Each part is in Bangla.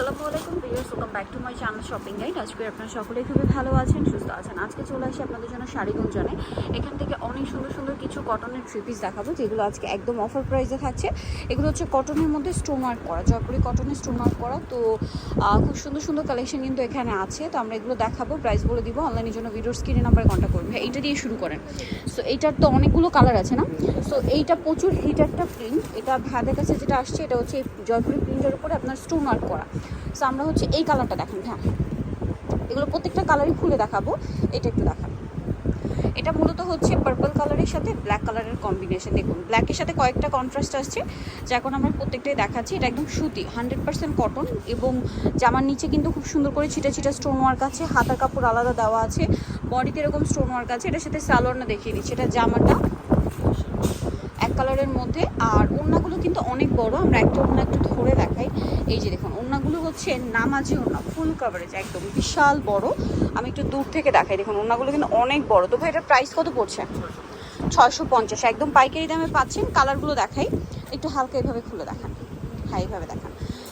আসসালামু আলাইকুম, viewers welcome back to my channel shopping guide আজকে আপনারা সকলেই খুবই ভালো আছেন, সুস্থ আছেন। আজকে চলে আসি আপনাদের জন্য শাড়ি গুঞ্জনে এখান থেকে অনেক সুন্দর সুন্দর কিছু কটনের থ্রি পিস দেখাবো, যেগুলো আজকে একদম অফার প্রাইসে থাকছে। এগুলো হচ্ছে কটনের মধ্যে স্টোন ওয়ার্ক করা জয়পুরি কটনের স্টোন করা। তো খুব সুন্দর সুন্দর কালেকশন কিন্তু এখানে আছে। তো আমরা এগুলো দেখাবো প্রাইস বলে দিব অনলাইনের জন্য ভিডিওর স্ক্রিনে নাম্বারে কন্ট্যাক্ট করবেন। এইটা দিয়ে শুরু করেন। সো এইটার তো অনেকগুলো কালার আছে না? সো এইটা প্রচুর হিট একটা প্রিন্ট এটা ভাদের কাছে যেটা আসছে, এটা হচ্ছে জয়পুরি প্রিন্টের উপরে আপনার স্টোন করা। সো আমরা হচ্ছে এই কালারটা দেখেন হ্যাঁ। এগুলো প্রত্যেকটা কালারই খুলে দেখাবো, এটা একটু দেখাবো। এটা মূলত হচ্ছে পার্পল কালারের সাথে ব্ল্যাক কালারের কম্বিনেশন দেখুন ব্ল্যাকের সাথে কয়েকটা কন্ট্রাস্ট আসছে, যা এখন আমরা প্রত্যেকটাই দেখাচ্ছি। এটা একদম সুতি হান্ড্রেড পার্সেন্ট কটন এবং জামার নিচে কিন্তু খুব সুন্দর করে ছিটা ছিটা স্টোন ওয়ার্ক আছে, হাতার কাপড় আলাদা দেওয়া আছে বডিতে এরকম স্টোন ওয়ার্ক আছে। এটার সাথে সালোয়ারটা দেখিয়ে দিচ্ছি, এটা জামাটা কালারের মধ্যে, আর ওড়নাগুলো কিন্তু অনেক বড়, আমরা একটা ওড়না একটু ধরে দেখাই। এই যে দেখুন, ওড়নাগুলো হচ্ছে নামাজি ওড়না ফুল কাভারেজ একদম বিশাল বড়। আমি একটু দূর থেকে দেখাই, দেখুন, ওড়নাগুলো কিন্তু অনেক বড়। তো ভাই, এটার প্রাইস কত পড়ছে? ছয়শো পঞ্চাশ। একদম পাইকারি দামে পাচ্ছেন কালারগুলো দেখাই। একটু হালকা এভাবে খুলে দেখান। হ্যাঁ এইভাবে দেখান।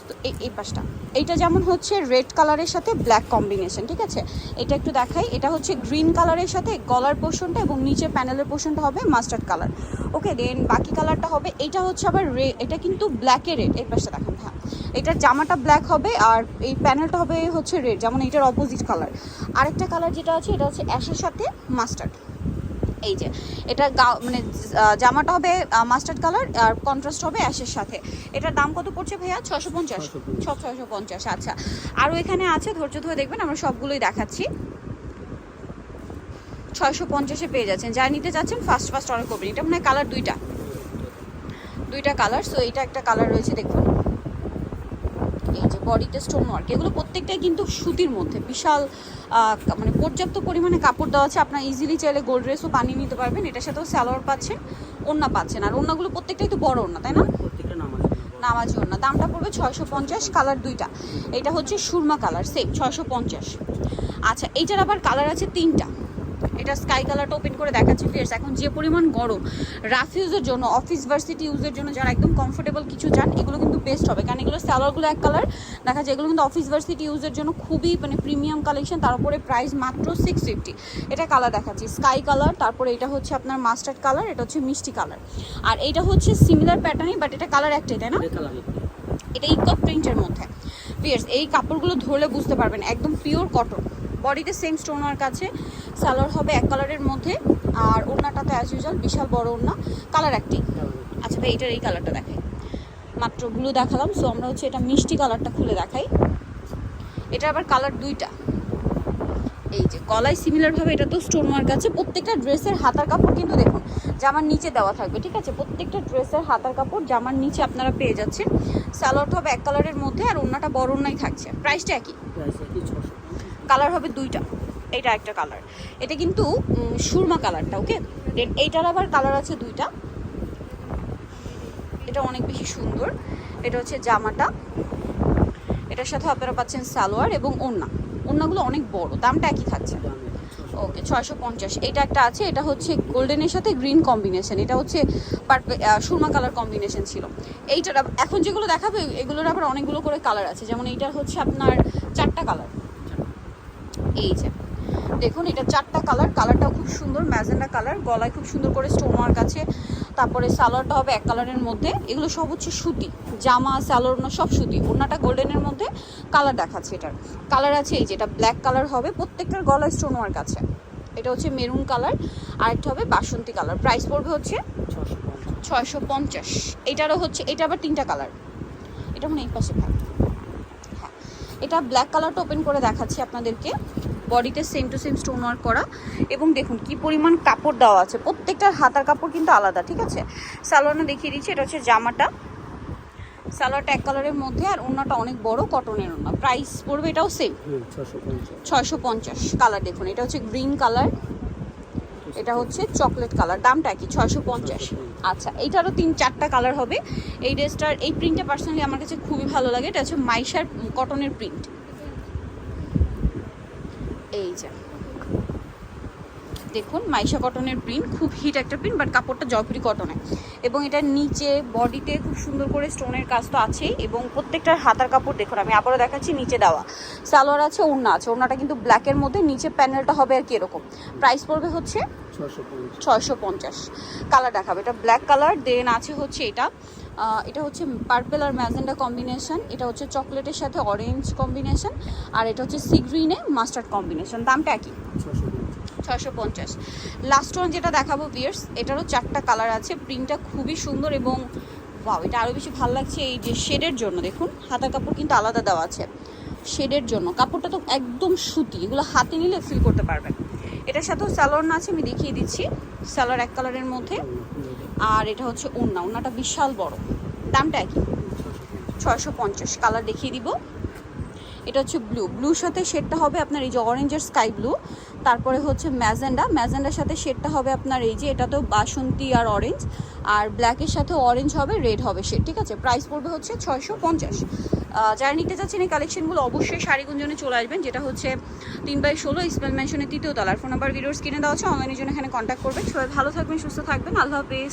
তো এই এই পাশটা। এইটা যেমন হচ্ছে রেড কালারের সাথে ব্ল্যাক কম্বিনেশন, ঠিক আছে? এটা একটু দেখাই। এটা হচ্ছে গ্রিন কালারের সাথে গলার পোর্শনটা এবং নিচের প্যানেলের পোর্শনটা হবে মাস্টার্ড কালার। ওকে, দেন বাকি কালারটা হবে এটা হচ্ছে আবার রে, এটা কিন্তু ব্ল্যাকে রেড, এই পাশটা দেখান হ্যাঁ। এটার জামাটা ব্ল্যাক হবে আর এই প্যানেলটা হবে হচ্ছে রেড, যেমন এটার অপোজিট কালার আরেকটা কালার যেটা আছে, এটা হচ্ছে অ্যাশের সাথে মাস্টার্ড। এই যে এটা মানে জামাটা হবে মাস্টার্ড কালার আর কন্ট্রাস্ট হবে অ্যাশের সাথে। এটার দাম কত পড়ছে ভাইয়া? ছশো পঞ্চাশ। ছশো পঞ্চাশ। আচ্ছা। আরও এখানে আছে ধৈর্য ধরে দেখবেন আমরা সবগুলোই দেখাচ্ছি। ছয়শো পঞ্চাশে পেয়ে যাচ্ছেন। যা নিতে চাচ্ছেন ফার্স্ট ফার্স্ট অর্ডার করবেন। এটা মনে হয় কালার দুইটা। দুইটা কালার সো এটা একটা কালার রয়েছে দেখুন। এই যে বডিতে স্টোন ওয়ার্ক এগুলো প্রত্যেকটাই কিন্তু সুতির মধ্যে বিশাল মানে পর্যাপ্ত পরিমাণে কাপড় দেওয়া আছে। আপনার ইজিলি চাইলে গোল্ড ড্রেসও বানিয়ে নিতে পারবেন। এটার সাথেও স্যালোয়ার পাচ্ছেন ওড়না পাচ্ছেন। আর ওড়নাগুলো প্রত্যেকটাই তো বড় ওড়না তাই না? নামাজি ওড়না দামটা পড়বে ছয়শো পঞ্চাশ কালার দুইটা। এটা হচ্ছে সুরমা কালার সেম ছয়শো পঞ্চাশ। আচ্ছা এইটার আবার কালার আছে তিনটা। এটা স্কাই কালারটা ওপেন করে দেখাচ্ছি ফিয়ার্স এখন যে পরিমাণ গরম রাফ ইউজের জন্য অফিস ভার্সিটি ইউজের জন্য যারা একদম কমফোর্টেবল কিছু চান এগুলো কিন্তু বেস্ট হবে। কারণ এগুলো স্যালোয়ারগুলো এক কালার দেখা যায় এগুলো কিন্তু অফিস ভার্সিটি ইউজের জন্য খুবই মানে প্রিমিয়াম কালেকশন তার উপরে প্রাইস মাত্র সিক্স ফিফটি এটা কালার দেখাচ্ছি স্কাই কালার তারপরে এটা হচ্ছে আপনার মাস্টার্ড কালার এটা হচ্ছে মিষ্টি কালার আর এটা হচ্ছে সিমিলার প্যাটার্নই বাট এটা কালার একটাই তাই না? এটা ইকট প্রিন্টের মধ্যে। পিয়ার্স এই কাপড়গুলো ধরলে বুঝতে পারবেন একদম পিওর কটন বডিতে সেম স্টোন ওয়ার্ক আছে সালোয়ার হবে এক কালারের মধ্যে। আর ওড়নাটাতে অ্যাজ ইউজুয়াল বিশাল বড় ওড়না। কালার একটি। আচ্ছা ভাই এটার এই কালারটা দেখাই। মাত্র ব্লু দেখালাম। সো আমরা হচ্ছে এটা মিষ্টি কালারটা খুলে দেখাই। এটা আবার কালার দুইটা। এই যে গলায় সিমিলারভাবে এটা তো স্টোন ওয়ার্ক আছে প্রত্যেকটা ড্রেসের হাতার কাপড় কিন্তু দেখুন জামার নিচে দেওয়া থাকবে ঠিক আছে? প্রত্যেকটা ড্রেসের হাতার কাপড় জামার নিচে আপনারা পেয়ে যাচ্ছেন। স্যালোয়ারটা হবে এক কালারের মধ্যে আর ওড়নাটা বড় ওড়নাই থাকছে। প্রাইসটা একই? কালার হবে দুইটা। এটা একটা কালার এটা কিন্তু সুরমা কালারটা ওকে দেন এইটার আবার কালার আছে দুইটা। এটা অনেক বেশি সুন্দর। এটা হচ্ছে জামাটা। এটার সাথে আপনারা পাচ্ছেন সালোয়ার এবং ওড়না। ওড়নাগুলো অনেক বড়, দামটা একই থাকছে। ওকে, ছয়শো পঞ্চাশ। এটা একটা আছে, এটা হচ্ছে গোল্ডেনের সাথে গ্রিন কম্বিনেশন এটা হচ্ছে পার্পে সুরমা কালার কম্বিনেশন ছিল। এইটার এখন যেগুলো দেখাবে, এগুলোর আবার অনেকগুলো করে কালার আছে। যেমন এইটার হচ্ছে আপনার চারটা কালার এই যে, দেখুন, এটা চারটা কালার কালারটাও খুব সুন্দর, ম্যাজেন্ডা কালার গলায় খুব সুন্দর করে স্টোন ওয়ার্ক আছে। তারপরে সালোয়ারটা হবে এক কালারের মধ্যে। এগুলো সব হচ্ছে সুতি। জামা ওড়না সব সুতি। ওড়নাটা গোল্ডেনের মধ্যে কালার দেখাচ্ছে এটার। কালার আছে এই যে এটা ব্ল্যাক কালার হবে। প্রত্যেকটার গলায় স্টোন ওয়ার্ক আছে। এটা হচ্ছে মেরুন কালার। আর একটা হবে বাসন্তী কালার। প্রাইস পড়বে হচ্ছে ছশো ছয়শো পঞ্চাশ। এটারও হচ্ছে এটা আবার তিনটা কালার। এটা মানে এই পাশে হ্যাঁ এটা ব্ল্যাক কালারটা ওপেন করে দেখাচ্ছি আপনাদেরকে। বডিতে same to same stone work করা। এবং দেখুন কি পরিমাণ কাপড় দেওয়া আছে। প্রত্যেকটার হাতার কাপড় কিন্তু আলাদা ঠিক আছে? সালোয়ারটা দেখিয়ে দিচ্ছি এটা হচ্ছে জামাটা। সালোয়ারটা এক কালারের মধ্যে আর ওনাটা অনেক বড় কটনের ওনা প্রাইস পড়বে এটাও সেম ছশো ছয়শো পঞ্চাশ। কালার দেখুন। এটা হচ্ছে গ্রিন কালার এটা হচ্ছে চকলেট কালার, দামটা কি ছয়শো পঞ্চাশ। আচ্ছা এইটারও তিন, চারটা কালার হবে। এই ড্রেসটার, এই প্রিন্টটা পার্সোনালি আমার কাছে খুবই ভালো লাগে, এটা হচ্ছে মাইশার কটনের প্রিন্ট এই যে। দেখুন, মাইশা কটনের প্রিন্ট খুব হিট একটা প্রিন্ট বাট কাপড়টা জয়পুরি কটনে এবং এটার নিচে বডিতে খুব সুন্দর করে স্টোনের কাজ তো আছেই, এবং প্রত্যেকটার হাতার কাপড় দেখুন, আমি আবারও দেখাচ্ছি, নিচে দেওয়া। সালোয়ার আছে, ওড়না আছে, ওড়নাটা কিন্তু ব্ল্যাকের মধ্যে, নিচে প্যানেলটা হবে আর কি এরকম। প্রাইস পড়বে হচ্ছে ছয়শো পঞ্চাশ। কালার দেখাবে। এটা ব্ল্যাক কালার দেন আছে হচ্ছে এটা। এটা হচ্ছে পার্পেল আর ম্যাজেন্ডা কম্বিনেশন এটা হচ্ছে চকলেটের সাথে অরেঞ্জ কম্বিনেশন আর এটা হচ্ছে সি গ্রিনে মাস্টার্ড কম্বিনেশন দামটা একই। ছয়শো পঞ্চাশ। লাস্ট ওয়ান যেটা দেখাবো বিয়ার্স এটারও চারটা কালার আছে। প্রিন্টটা খুবই সুন্দর এবং ওয়াও এটা আরও বেশি ভালো লাগছে এই যে শেডের জন্য। দেখুন হাতার কাপড় কিন্তু আলাদা দেওয়া আছে। শেডের জন্য। কাপড়টা তো একদম সুতি। এগুলো হাতে নিলে ফিল করতে পারবেন। এটার সাথেও স্যালোয়ার না আছে, আমি দেখিয়ে দিচ্ছি। স্যালোয়ার এক কালারের মধ্যে। আর এটা হচ্ছে ওড়না। ওড়নাটা বিশাল বড়। দামটা একই। ছয়শো পঞ্চাশ। কালার দেখিয়ে দিব। এটা হচ্ছে ব্লু। ব্লুর সাথে শেডটা হবে আপনার এই যে অরেঞ্জের স্কাই ব্লু। তারপরে হচ্ছে ম্যাজেন্ডা। ম্যাজেন্ডার সাথে শেডটা হবে আপনার এই যে এটা তো বাসন্তী আর অরেঞ্জ। আর ব্ল্যাকের সাথে অরেঞ্জ হবে, রেড হবে শেড। ঠিক আছে? প্রাইস পড়বে হচ্ছে ছয়শো পঞ্চাশ। যারা নিতে চাচ্ছেন এই কালেকশনগুলো অবশ্যই শাড়িগুঞ্জনে চলে আসবেন, যেটা হচ্ছে তিন বাই ষোলো ইসমাইল মেনশনের তৃতীয় তলার। ফোন নাম্বার ভিডিওস কিনে দেওয়া হচ্ছে অনলাইনের জন্য এখানে কন্ট্যাক্ট করবেন। সবাই ভালো থাকবেন, সুস্থ থাকবেন। আল্লাহ হাফেজ।